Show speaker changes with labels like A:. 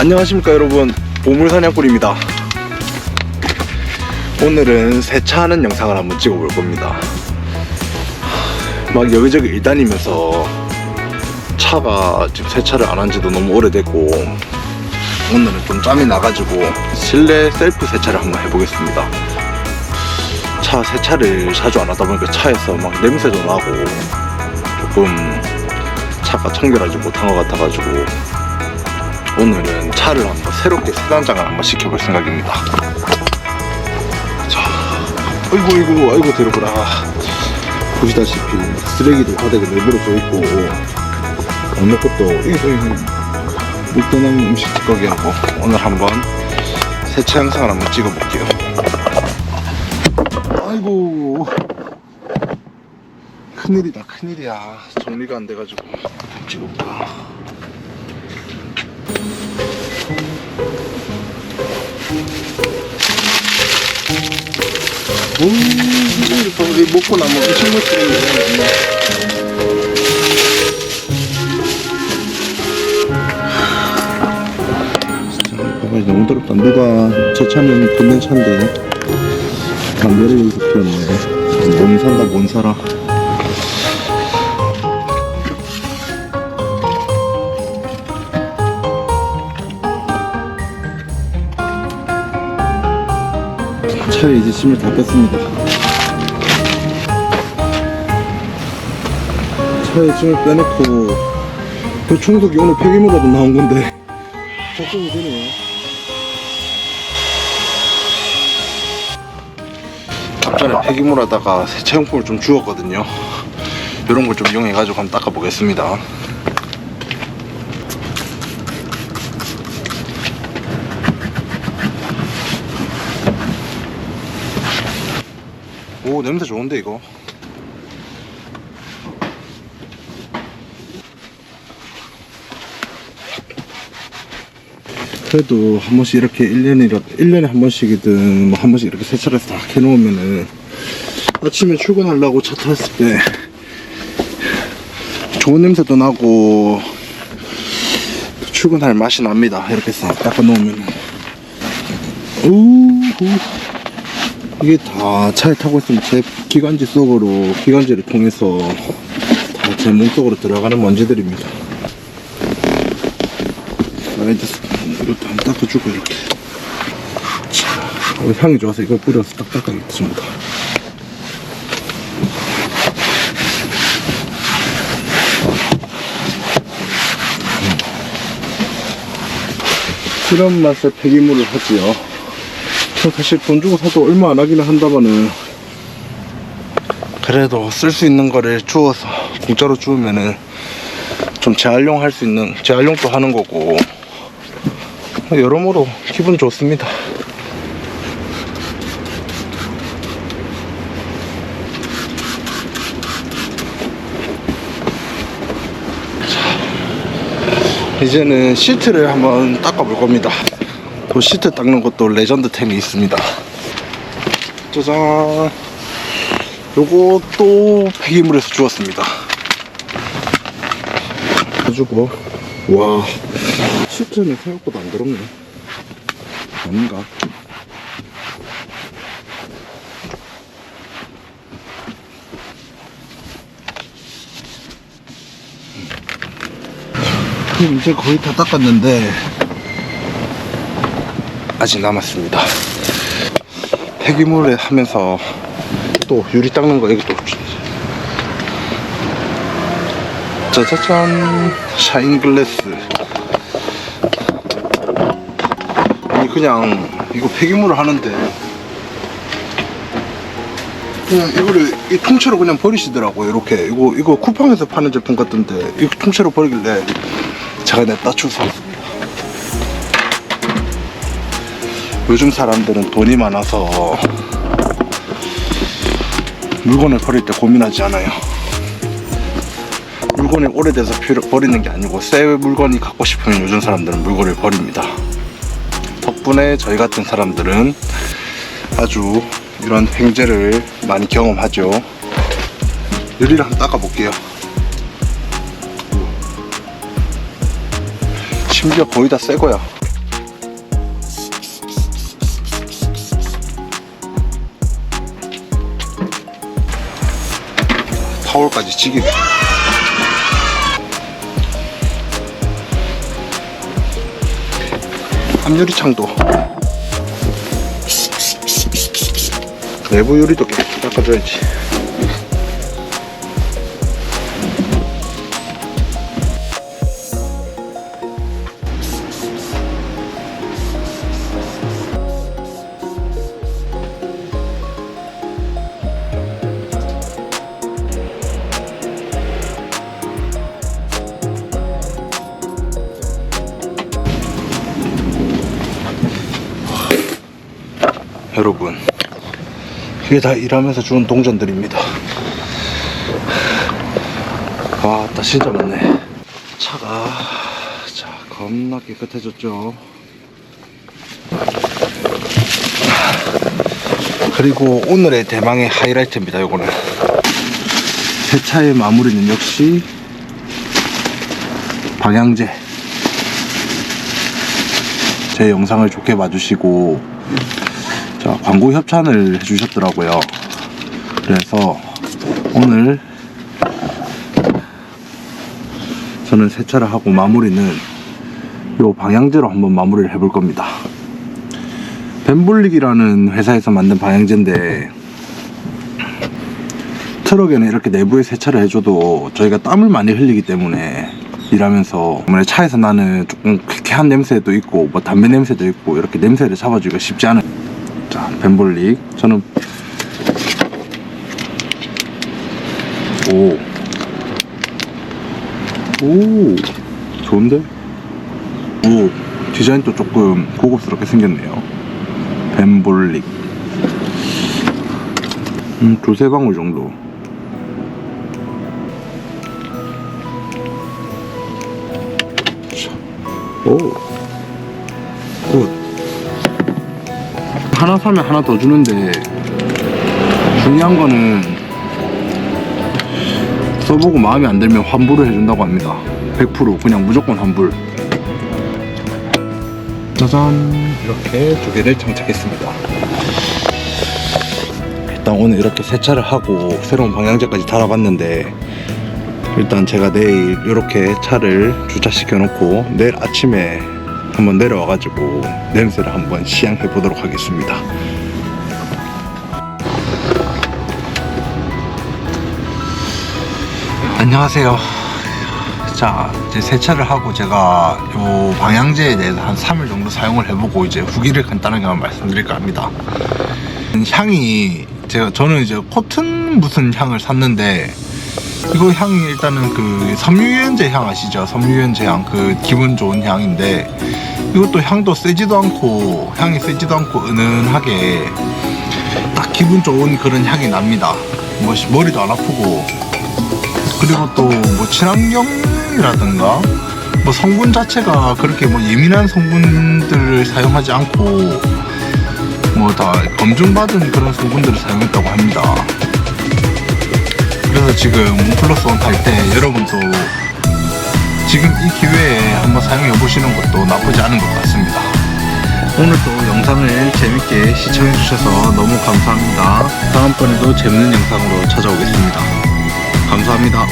A: 안녕하십니까 여러분. 보물사냥꾼입니다. 오늘은 세차하는 영상을 한번 찍어볼 겁니다. 막 여기저기 일 다니면서 차가 지금 세차를 안 한 지도 너무 오래됐고 오늘은 좀 짬이 나가지고 실내 셀프 세차를 한번 해보겠습니다. 차 세차를 자주 안 하다 보니까 차에서 막 냄새도 나고 조금 차가 청결하지 못한 것 같아가지고 오늘은 차를 한번 새롭게 세단장을 한번 시켜볼 생각입니다. 자, 아이고 아이고 아이고 들어보라. 보시다시피 쓰레기도 바닥에 내버려져 있고 어느 것도 이거 이거 묵던한 음식 찌꺼기하고 오늘 한번 세차 영상을 한번 찍어볼게요. 아이고 큰일이다 큰일이야 정리가 안 돼가지고 찍어볼까. 오, 이거 먹고 나면 엄청 멋지네. 너무 더럽다. 누가 제 차는 붙는 차인데 담배를 여기서 피웠네. 뭔 산다 뭔 살아. 차에 이제 짐을 다 뺐습니다. 차에 짐을 빼놓고 그 청소기 오늘 폐기물라도 나온 건데 적응이 되네요. 앞전에 폐기물 하다가 세차용품을 좀 주웠거든요. 이런 걸 좀 이용해가지고 한번 닦아보겠습니다. 오 냄새 좋은데 이거? 그래도 한 번씩 이렇게 1년이라 1년에 한 번씩이든 뭐 한 번씩 이렇게 세차를 해서 다 해놓으면은 아침에 출근하려고 차 탔을 때 좋은 냄새도 나고 출근할 맛이 납니다. 이렇게 싹 닦아 놓으면은. 우후 이게 다 차에 타고 있으면 제 기관지 속으로 기관지를 통해서 다 제 몸속으로 들어가는 먼지들입니다. 라이드 이것도 한번 닦아주고 이렇게. 향이 좋아서 이거 뿌려서 딱 닦아야겠습니다. 이런 맛에 폐기물을 하지요. 저 사실 돈 주고 사도 얼마 안 하기는 한다마는 그래도 쓸 수 있는 거를 주워서 공짜로 주우면은 좀 재활용할 수 있는 재활용도 하는 거고 여러모로 기분 좋습니다. 자, 이제는 시트를 한번 닦아 볼 겁니다. 또 시트 닦는 것도 레전드 템이 있습니다. 짜잔. 요것도 폐기물에서 주웠습니다. 해주고, 와, 시트는 생각보다 안 더럽네. 아닌가? 그럼 이제 거의 다 닦았는데, 아직 남았습니다. 폐기물에 하면서 또 유리 닦는 거 이것도 짜자잔 샤인 글래스. 아니 그냥 이거 폐기물을 하는데 그냥 이거를 이 통째로 그냥 버리시더라고요 이렇게. 이거 이거 쿠팡에서 파는 제품 같던데 이거 통째로 버리길래 제가 냈다 주웠 요즘 사람들은 돈이 많아서 물건을 버릴 때 고민하지 않아요. 물건이 오래돼서 버리는 게 아니고 새 물건이 갖고 싶으면 요즘 사람들은 물건을 버립니다. 덕분에 저희 같은 사람들은 아주 이런 횡재를 많이 경험하죠. 유리를 한번 닦아볼게요. 심지어 거의 다 새 거야. 타월까지 지게 앞유리창도. 내부 유리도 깨끗이 닦아줘야지 여러분 이게 다 일하면서 주는 동전들입니다. 와나 진짜 많네. 차가 자 겁나 깨끗해졌죠? 그리고 오늘의 대망의 하이라이트입니다 요거는. 세차의 마무리는 역시 방향제. 제 영상을 좋게 봐주시고 자, 광고 협찬을 해주셨더라고요. 그래서 오늘 저는 세차를 하고 마무리는 요 방향제로 한번 마무리를 해볼 겁니다. 벤볼릭이라는 회사에서 만든 방향제인데 트럭에는 이렇게 내부에 세차를 해줘도 저희가 땀을 많이 흘리기 때문에 일하면서 아무래도 차에서 나는 조금 쾌쾌한 냄새도 있고 뭐 담배 냄새도 있고 이렇게 냄새를 잡아주기가 쉽지 않은 자, 벤볼릭. 저는 오. 오. 좋은데? 오. 디자인도 조금 고급스럽게 생겼네요. 벤볼릭. 음, 두세 방울 정도. 자. 오. 하나 사면 하나 더 주는데 중요한 거는 써보고 마음에 안 들면 환불을 해준다고 합니다. 100% 그냥 무조건 환불. 짜잔. 이렇게 두 개를 장착했습니다. 일단 오늘 이렇게 세차를 하고 새로운 방향제까지 달아봤는데 일단 제가 내일 이렇게 차를 주차시켜 놓고 내일 아침에 한번 내려와가지고 냄새를 한번 시향해 보도록 하겠습니다. 안녕하세요. 자, 이제 세차를 하고 제가 요 방향제에 대해서 한 3일 정도 사용을 해보고 이제 후기를 간단하게 말씀드릴까 합니다. 향이 제가 저는 이제 코튼 무슨 향을 샀는데 이거 향이 일단은 그 섬유유연제 향 아시죠? 섬유유연제 향 그 기분 좋은 향인데 이것도 향도 세지도 않고 향이 세지도 않고 은은하게 딱 기분 좋은 그런 향이 납니다. 뭐 머리도 안 아프고 그리고 또 뭐 친환경이라든가 뭐 성분 자체가 그렇게 뭐 예민한 성분들을 사용하지 않고 뭐 다 검증받은 그런 성분들을 사용했다고 합니다. 그래서 지금 원 플러스 원 탈 때 여러분도 지금 이 기회에 한번 사용해 보시는 것도 나쁘지 않은 것 같습니다. 오늘도 영상을 재밌게 시청해 주셔서 너무 감사합니다. 다음번에도 재밌는 영상으로 찾아오겠습니다. 감사합니다.